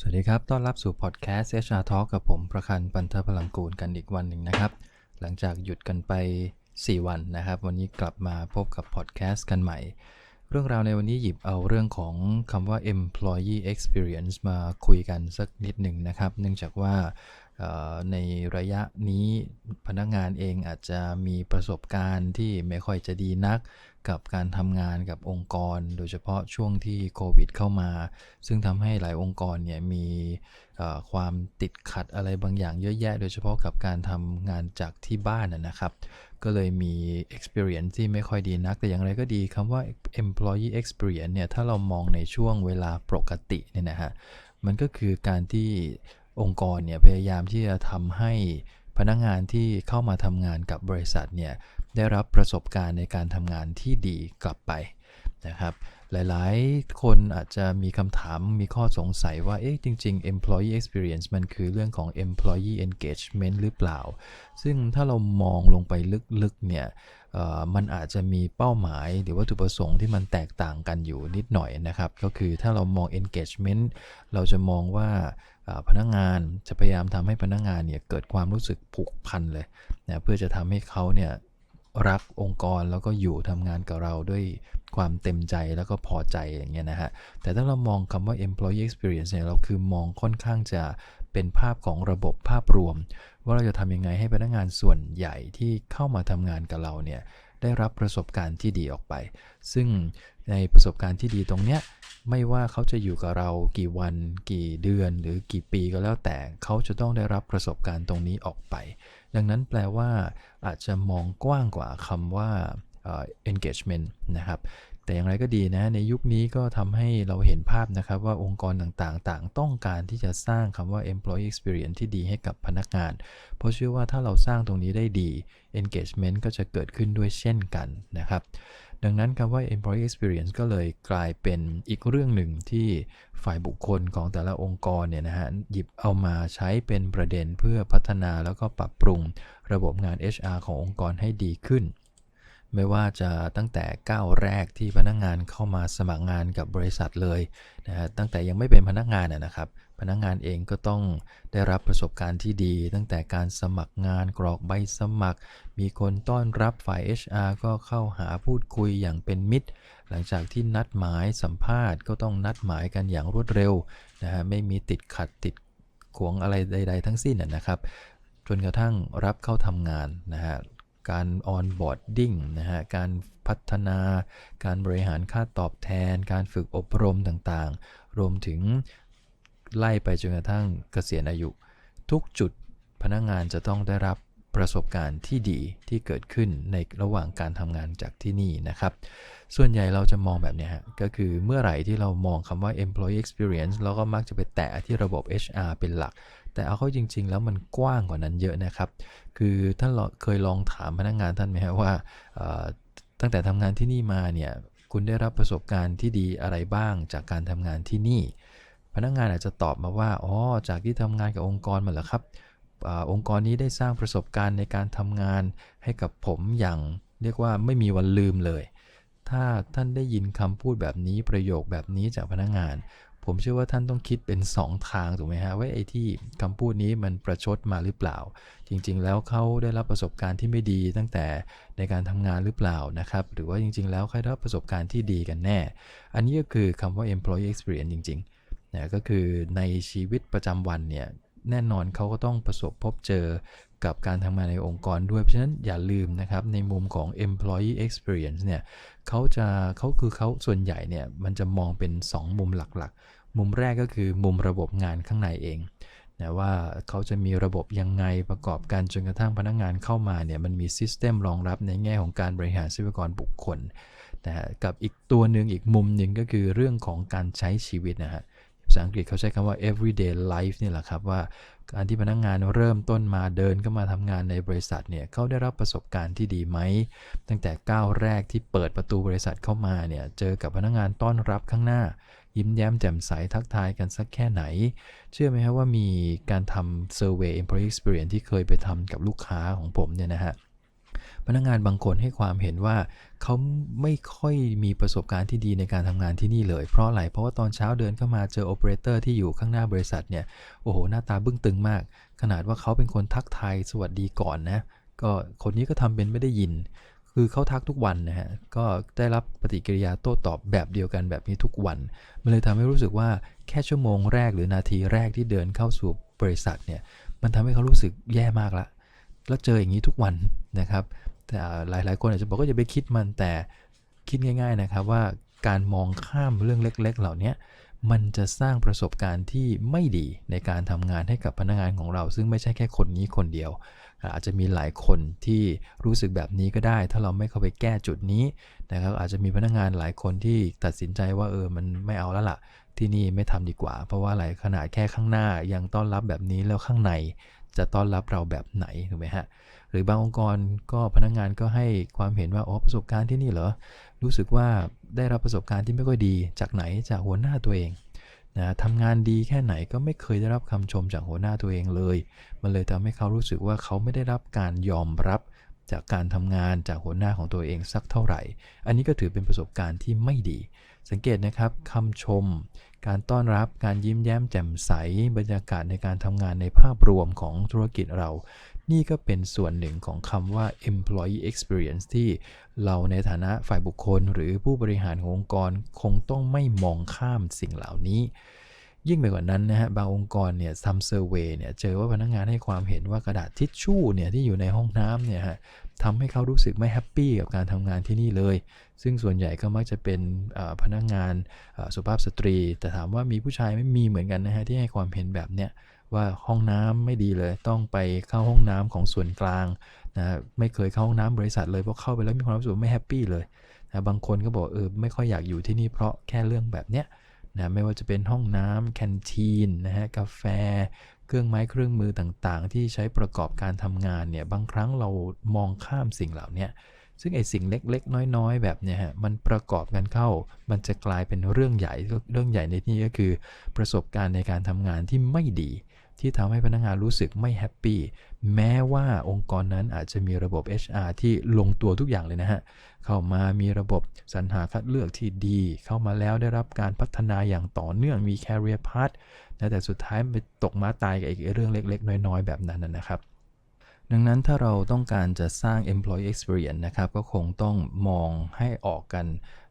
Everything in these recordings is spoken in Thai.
สวัสดีครับ ต้อนรับสู่พอดแคสต์ HR Talk กับผมประคันปันเทพลังกูลกันอีกวันหนึ่งนะครับ หลังจากหยุดกันไป 4 วันนะครับ วันนี้กลับมาพบกับพอดแคสต์กันใหม่ เรื่องราวในวันนี้หยิบเอาเรื่องของคำว่า employee experience มาคุยกันสักนิดหนึ่งนะครับ เนื่องจากว่า ในระยะนี้พนักงานเองอาจจะมีประสบการณ์ที่ไม่ค่อยจะดีนัก กับการทำงานกับองค์กร โดยเฉพาะช่วงที่โควิดเข้ามา ซึ่งทำให้หลายองค์กรเนี่ยมีความติดขัดอะไรบางอย่างเยอะแยะ โดยเฉพาะกับการทำงานจากที่บ้านนะนะครับ ก็เลยมี experience ที่ไม่ค่อยดีนัก แต่อย่างไรก็ดีคำว่า employee experience เนี่ยถ้าเรามองในช่วงเวลาปกติเนี่ยนะฮะมันก็คือการที่ องค์กรเนี่ยพยายามที่จะทำให้พนักงานที่เข้ามาทำงานกับบริษัทเนี่ยได้รับประสบการณ์ในการทำงานที่ดีกลับไปนะครับหลาย ๆ คนอาจจะมีคำถามมีข้อสงสัยว่า เอ๊ะ จริง ๆ employee experience มันคือเรื่องของ employee engagement หรือเปล่า ซึ่งถ้าเรามองลงไปลึก ๆ เนี่ยมันอาจจะมีเป้าหมายหรือวัตถุประสงค์ที่มันแตกต่างกันอยู่นิดหน่อยนะครับ ก็คือถ้าเรามอง engagement เราจะมองว่า พนักงานจะพยายามทำให้พนักงานเนี่ยเกิดความรู้สึกผูกพันเลยนะเพื่อจะทำให้เขาเนี่ยรักองค์กรแล้วก็อยู่ทำงานกับเราด้วยความเต็มใจแล้วก็พอใจอย่างเงี้ยนะฮะ แต่ถ้าเรามองคำว่า employee experience เนี่ยเราคือมองค่อนข้างจะเป็นภาพของระบบภาพรวม ว่าเราจะทำยังไงให้พนักงานส่วนใหญ่ที่เข้ามาทำงานกับเราเนี่ย ได้รับประสบการณ์ที่ดีออกไป ซึ่งในประสบการณ์ที่ดีตรงเนี้ยไม่ว่าเขาจะอยู่กับเรากี่วัน กี่เดือน หรือกี่ปีก็แล้วแต่เขาจะต้องได้รับประสบการณ์ตรงนี้ออกไป ดังนั้นแปลว่าอาจจะมองกว้างกว่าคำว่า engagement นะครับ แต่อย่างไรก็ดีนะในยุคนี้ก็ทำให้เราเห็นภาพนะครับว่าองค์กรต่างๆ ต่างต้องการที่จะสร้างคำว่า employee experience ที่ดีให้กับพนักงาน เพราะเชื่อว่าถ้าเราสร้างตรงนี้ได้ดี engagement ก็จะเกิดขึ้นด้วยเช่นกันนะครับ ดังนั้นคำว่า employee experience ก็เลยกลายเป็นอีกเรื่องหนึ่งที่ฝ่ายบุคคลของแต่ละองค์กรเนี่ยนะฮะหยิบเอามาใช้เป็นประเด็นเพื่อพัฒนาแล้วก็ปรับปรุงระบบงาน HR ขององค์กรให้ดีขึ้น ไม่ว่าจะตั้งแต่ก้าวแรกที่พนักงานเข้ามาสมัครงานกับบริษัทเลยนะฮะตั้งแต่ยังไม่เป็นพนักงานนะนะครับ พนักงานเองก็ต้องได้รับประสบการณ์ที่ดี ตั้งแต่การสมัครงานกรอกใบสมัคร มีคนต้อนรับฝ่าย HR ก็เข้าหาพูดคุยอย่างเป็นมิตร หลังจากที่นัดหมายสัมภาษณ์ก็ต้องนัดหมายกันอย่างรวดเร็วนะฮะไม่มีติดขัดติดขวงอะไรใด ๆ ทั้งสิ้นนะนะครับจนกระทั่งรับเข้าทำงานนะฮะ การออนบอร์ดดิ้งนะฮะ การพัฒนา การบริหารค่าตอบแทน การฝึกอบรมต่างๆ รวมถึงไล่ไปจนกระทั่งเกษียณอายุ ทุกจุดพนักงานจะต้องได้รับ ประสบการณ์ที่ดีที่เกิดขึ้นในระหว่างการทำงานจากที่นี่นะครับ ส่วนใหญ่เราจะมองแบบเนี้ยฮะก็คือเมื่อไหร่ที่เรามองคำว่า employee experience เราก็มักจะไปแตะที่ระบบ HR เป็นหลัก แต่เอาเข้าจริง ๆ แล้วมันกว้างกว่านั้นเยอะนะครับ คือท่านเคยลองถามพนักงานท่านไหมฮะว่าตั้งแต่ทำงานที่นี่มาเนี่ยคุณได้รับประสบการณ์ที่ดีอะไรบ้างจากการทำงานที่นี่ พนักงานอาจจะตอบมาว่า อ๋อ จากที่ทำงานกับองค์กรมาเหรอครับ อองค์กรนี้ได้สร้างประสบการณ์ในการทำงานให้กับผมอย่างเรียกว่าไม่มีวันลืมเลย ถ้าท่านได้ยินคำพูดแบบนี้ประโยคแบบนี้จากพนักงาน ผมเชื่อว่าท่านต้องคิดเป็น 2 ทางถูกไหมฮะว่าไอ้ที่คำพูดนี้มันประชดมาหรือเปล่า จริงๆ แล้วเขาได้รับประสบการณ์ที่ไม่ดีตั้งแต่ในการทำงานหรือเปล่านะครับ หรือว่าจริง ๆ แล้วเขาได้รับประสบการณ์ที่ดีกันแน่ อันนี้ก็คือคำว่า employee experience จริงๆนะก็คือในชีวิตประจำวันเนี่ย แน่นอนเขาก็ต้องประสบพบเจอกับการทำงานในองค์กรด้วย เพราะฉะนั้นอย่าลืมนะครับ ในมุมของ employee experience เนี่ยเขาจะเขาคือเขาส่วนใหญ่เนี่ยมันจะมองเป็น 2 มุมหลักๆ มุมแรกก็คือมุมระบบงานข้างในเองนะว่าเขาจะมีระบบยังไงประกอบกันจนกระทั่งพนักงานเข้ามาเนี่ยมันมีซิสเต็มรองรับในแง่ของการบริหารทรัพยากรบุคคลนะฮะกับอีกตัวหนึ่งอีกมุมหนึ่งก็คือเรื่องของการใช้ชีวิตนะฮะ ภาษาอังกฤษเขาใช้คำว่า everyday life นี่แหละครับว่าการที่พนักงานเริ่มต้นมาเดินเข้ามาทำงานในบริษัทเนี่ยเขาได้รับประสบการณ์ที่ดีไหม ตั้งแต่ก้าวแรกที่เปิดประตูบริษัทเข้ามาเนี่ยเจอกับพนักงานต้อนรับข้างหน้า ยิ้มแย้มแจ่มใสทักทายกันสักแค่ไหน เชื่อไหมครับว่ามีการทำ survey employee experience ที่เคยไปทำกับลูกค้าของผมเนี่ยนะฮะ พนักงานบางคนให้ความเห็นว่าเขาไม่ค่อยมีประสบการณ์ที่ดีในการทำงานที่นี่เลย เพราะอะไรเพราะว่าตอนเช้าเดินเข้ามาเจอโอเปอเรเตอร์ที่อยู่ข้างหน้าบริษัทเนี่ยโอ้โหหน้าตาบึ้งตึงมาก ขนาดว่าเขาเป็นคนทักทายสวัสดีก่อนนะก็คนนี้ก็ทำเป็นไม่ได้ยิน คือเขาทักทุกวันนะฮะก็ได้รับปฏิกิริยาโต้ตอบแบบเดียวกันแบบนี้ทุกวัน มันเลยทำให้รู้สึกว่าแค่ชั่วโมงแรกหรือนาทีแรกที่เดินเข้าสู่บริษัทเนี่ยมันทำให้เขารู้สึกแย่มากละแล้วเจออย่างนี้ทุกวันนะครับ แต่หลาย ๆ คนอาจจะบอกก็อย่าไปคิดมันแต่คิดง่าย ๆ นะครับว่าการมองข้ามเรื่องเล็ก ๆ เหล่านี้มันจะสร้างประสบการณ์ที่ไม่ดีในการทำงานให้กับพนักงานของเรา ซึ่งไม่ใช่แค่คนนี้คนเดียว อาจจะมีหลายคนที่รู้สึกแบบนี้ก็ได้ ถ้าเราไม่เข้าไปแก้จุดนี้นะครับอาจจะมีพนักงานหลายคนที่ตัดสินใจว่าเออมันไม่เอาแล้วล่ะ ที่นี่ไม่ทำดีกว่า เพราะว่าอะไรขนาดแค่ข้างหน้ายังต้อนรับแบบนี้แล้วข้างใน จะต้อนรับเราแบบไหนถูกไหมฮะหรือบางองค์กรก็พนักงานก็ให้ความเห็นว่าอ๋อประสบการณ์ที่นี่เหรอรู้สึกว่าได้รับประสบการณ์ที่ไม่ค่อยดีจากไหนจากหัวหน้าตัวเองนะทำงานดีแค่ไหนก็ไม่เคยได้รับคำชมจากหัวหน้าตัวเองเลย มันเลยทำให้เขารู้สึกว่าเขาไม่ได้รับการยอมรับจากการทำงานจากหัวหน้าของตัวเองสักเท่าไหร่ อันนี้ก็ถือเป็นประสบการณ์ที่ไม่ดี สังเกตนะครับคำชม การต้อนรับการยิ้มแย้มแจ่มใส บรรยากาศในการทำงานในภาพรวมของธุรกิจเรา นี่ก็เป็นส่วนหนึ่งของคำว่า employee experience ที่เราในฐานะฝ่ายบุคคล หรือผู้บริหารขององค์กรคงต้องไม่มองข้ามสิ่งเหล่านี้ ยิ่งไปกว่านั้นนะฮะบางองค์กรเนี่ยทำเซอร์เวยเนี่ยเจอว่าพนักงานให้ความเห็นว่ากระดาษทิชชู่เนี่ยที่อยู่ในห้องน้ำเนี่ยฮะทำให้เขารู้สึกไม่แฮปปี้กับการทำงานที่นี่เลย ซึ่งส่วนใหญ่ก็มักจะเป็นพนักงานสุภาพสตรี แต่ถามว่ามีผู้ชายไม่มีเหมือนกันนะฮะที่ให้ความเห็นแบบเนี้ยว่าห้องน้ำไม่ดีเลย ต้องไปเข้าห้องน้ำของส่วนกลางนะไม่เคยเข้าห้องน้ำบริษัทเลยเพราะเข้าไปแล้วมีความรู้สึกไม่แฮปปี้เลยนะบางคนก็บอกเออไม่ค่อยอยากอยู่ที่นี่เพราะแค่เรื่องแบบเนี้ย นะไม่ว่าจะเป็นห้องน้ำแคนทีนนะฮะกาแฟ เครื่องไม้เครื่องมือต่างๆ ที่ใช้ประกอบการทำงานเนี่ยบางครั้งเรามองข้ามสิ่งเหล่านี้ซึ่งไอ้สิ่งเล็กๆ น้อยๆ แบบเนี้ยฮะมันประกอบกันเข้า มันจะกลายเป็นเรื่องใหญ่เรื่องใหญ่ในที่นี้ก็คือ ประสบการณ์ในการทำงานที่ไม่ดี ที่ทำให้พนักงานรู้สึกไม่แฮปปี้แม้ว่าองค์กรนั้นอาจจะมีระบบ HR ที่ลงตัวทุกอย่างเลยนะฮะ เข้ามามีระบบสรรหาคัดเลือกที่ดี เข้ามาแล้วได้รับการพัฒนาอย่างต่อเนื่องมี career path นะแต่สุดท้ายไปตกมาตายกับอีกเรื่องเล็ก ๆ น้อย ๆ แบบนั้นนะครับดังนั้นถ้าเราต้องการจะสร้าง employee experience นะครับ ก็คงต้องมองให้ออกกัน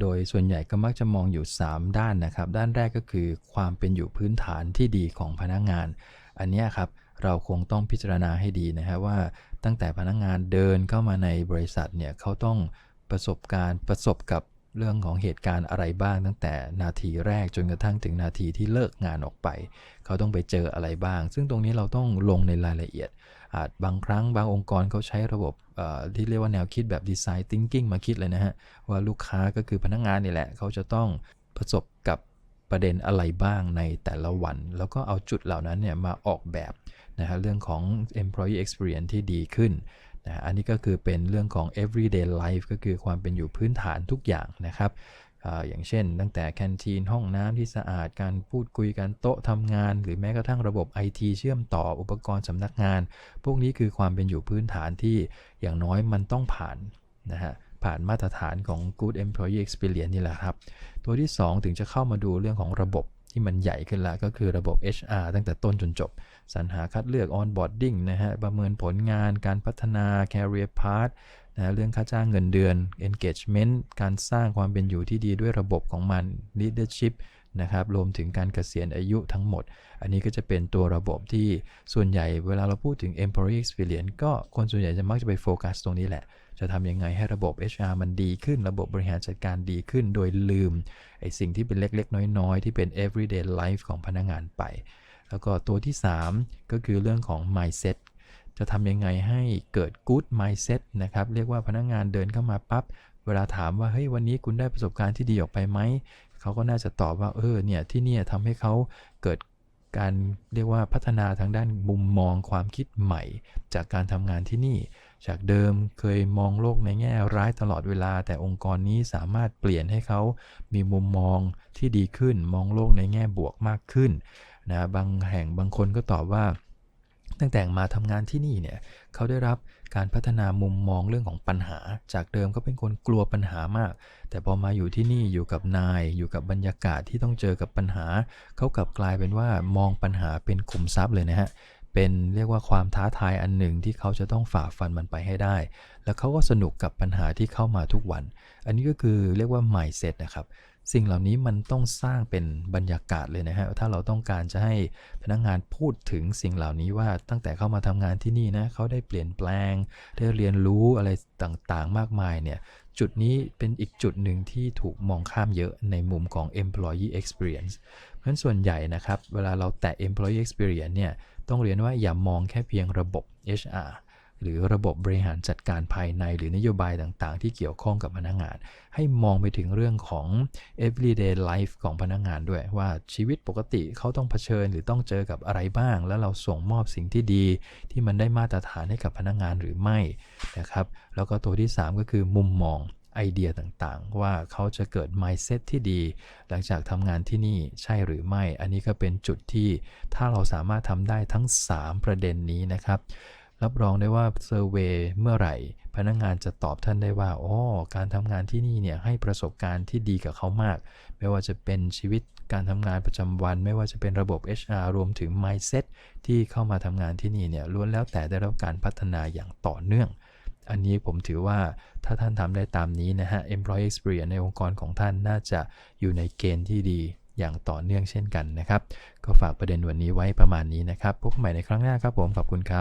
โดยส่วนใหญ่ก็มักจะมองอยู่ 3 ด้านนะครับ ด้านแรกก็คือความเป็นอยู่พื้นฐานที่ดีของพนักงาน อันนี้ครับเราคงต้องพิจารณาให้ดีนะครับว่าตั้งแต่พนักงานเดินเข้ามาในบริษัทเนี่ยเขาต้องประสบการณ์ประสบกับเรื่องของเหตุการณ์อะไรบ้างตั้งแต่นาทีแรกจนกระทั่งถึงนาทีที่เลิกงานออกไป เขาต้องไปเจออะไรบ้าง ซึ่งตรงนี้เราต้องลงในรายละเอียด อาจบางครั้งบางองค์กรเขาใช้ระบบที่เรียกว่าแนวคิดแบบดีไซน์ thinking มาคิดเลยนะฮะ ว่าลูกค้าก็คือพนักงงานนี่แหละ เขาจะต้องประสบกับ ประเด็นอะไรบ้างในแต่ละวัน แล้วก็เอาจุดเหล่านั้นเนี่ยมาออกแบบนะฮะเรื่องของ employee experience ที่ดีขึ้นนะอันนี้ก็คือเป็นเรื่องของ everyday life ก็คือความเป็นอยู่พื้นฐานทุกอย่างนะครับอย่างเช่น ตั้งแต่แคนทีนห้องน้ำที่สะอาดการพูดคุยกันโต๊ะทำงาน หรือแม้กระทั่งระบบ IT เชื่อมต่ออุปกรณ์สำนักงาน พวกนี้คือความเป็นอยู่พื้นฐานที่อย่างน้อยมันต้องผ่านนะฮะ ผ่านมาตรฐานของ Good Employee Experience นี่แหละครับ ตัวที่ 2 ถึงจะเข้ามาดูเรื่องของระบบที่มันใหญ่ขึ้นละก็คือระบบ HR ตั้งแต่ต้นจนจบ สรรหาคัดเลือก onboarding นะฮะ ประเมินผลงาน การพัฒนา career path นะเรื่องค่าจ้างเงินเดือน engagement การสร้างความเป็นอยู่ที่ดีด้วยระบบของมัน leadership นะครับ รวมถึงการเกษียณอายุทั้งหมด อันนี้ก็จะเป็นตัวระบบที่ส่วนใหญ่เวลาเราพูดถึง employee experience ก็คนส่วนใหญ่จะมักจะไปโฟกัสตรงนี้แหละ จะทำยังไงให้ระบบ HR มันดีขึ้น ระบบบริหารจัดการดีขึ้น โดยลืมไอ้สิ่งที่เป็นเล็กๆ น้อยๆ ที่เป็น everyday life ของพนักงานไป แล้วก็ตัวที่ 3 ก็คือเรื่องของ mindset จะทำยังไงให้เกิด good mindset นะครับ เรียกว่าพนักงงานเดินเข้ามาปับ๊บ เวลาถามว่า เฮ้ย วันนี้คุณได้ประสบการณ์ที่ดีออกไปไหม เขาก็น่าจะตอบว่า เออเนี่ยที่นี่ทำให้เขาเกิดการเรียกว่าพัฒนาทางด้านมุมมองความคิดใหม่ จากการทำงานที่นี่ จากเดิมเคยมองโลกในแง่ร้ายตลอดเวลา แต่องค์กรนี้สามารถเปลี่ยนให้เขามีมุมมองที่ดีขึ้น มองโลกในแง่บวกมากขึ้นนะบางแห่งบางคนก็ตอบว่า ตั้งแต่มาทำงานที่นี่เนี่ยเขาได้รับการพัฒนามุมมองเรื่องของปัญหา จากเดิมก็เป็นคนกลัวปัญหามาก แต่พอมาอยู่ที่นี่อยู่กับนาย อยู่กับบรรยากาศที่ต้องเจอกับปัญหา เขากลับกลายเป็นว่ามองปัญหาเป็นขุมทรัพย์เลยนะฮะเป็นเรียกว่าความท้าทายอันหนึ่งที่เขาจะต้องฝ่าฟันมันไปให้ได้ แล้วเขาก็สนุกกับปัญหาที่เข้ามาทุกวัน อันนี้ก็คือเรียกว่า mindset นะครับ สิ่งเหล่านี้มันต้องสร้างเป็นบรรยากาศเลยนะฮะ ถ้าเราต้องการจะให้พนักงานพูดถึงสิ่งเหล่านี้ว่าตั้งแต่เข้ามาทำงานที่นี่นะเขาได้เปลี่ยนแปลง ได้เรียนรู้อะไรต่างๆ มากมายเนี่ย จุดนี้เป็นอีกจุดหนึ่งที่ถูกมองข้ามเยอะในมุมของ employee experience เพราะฉะนั้นส่วนใหญ่นะครับ เวลาเราแตะ employee experience เนี่ย ต้องเรียนว่าอย่ามองแค่เพียงระบบ HR หรือระบบบริหารจัดการภายในหรือนโยบายต่างๆ ที่เกี่ยวข้องกับพนักงาน ให้มองไปถึงเรื่องของ everyday life ของพนักงานด้วยว่าชีวิตปกติเขาต้องเผชิญหรือต้องเจอกับอะไรบ้าง แล้วเราส่งมอบสิ่งที่ดี ที่มันได้มาตรฐานให้กับพนักงานหรือไม่นะครับแล้วก็ตัวที่ 3 ก็คือมุมมองไอเดียต่างๆ ว่าเขาจะเกิด mindset ที่ดี หลังจากทำงานที่นี่ใช่หรือไม่ อันนี้ก็เป็นจุดที่ถ้าเราสามารถทำได้ทั้ง 3 ประเด็นนี้นะครับ รับรองได้ว่าเซอร์เวยเมื่อไหร่ พนักงานจะตอบท่านได้ว่าอ๋อการทำงานที่นี่เนี่ยให้ประสบการณ์ที่ดีกับเขามาก ไม่ว่าจะเป็นชีวิตการทำงานประจำวัน ไม่ว่าจะเป็นระบบ HR รวมถึง mindset ที่เข้ามาทำงานที่นี่เนี่ยล้วนแล้วแต่ได้รับการพัฒนาอย่างต่อเนื่อง อันนี้ผมถือว่าถ้าท่านทำได้ตามนี้นะฮะ employee experience ในองค์กรของท่านน่าจะอยู่ในเกณฑ์ที่ดีอย่างต่อเนื่องเช่นกันนะครับ ก็ฝากประเด็นวันนี้ไว้ประมาณนี้นะครับ พบกันใหม่ในครั้งหน้าครับผม ขอบคุณครับ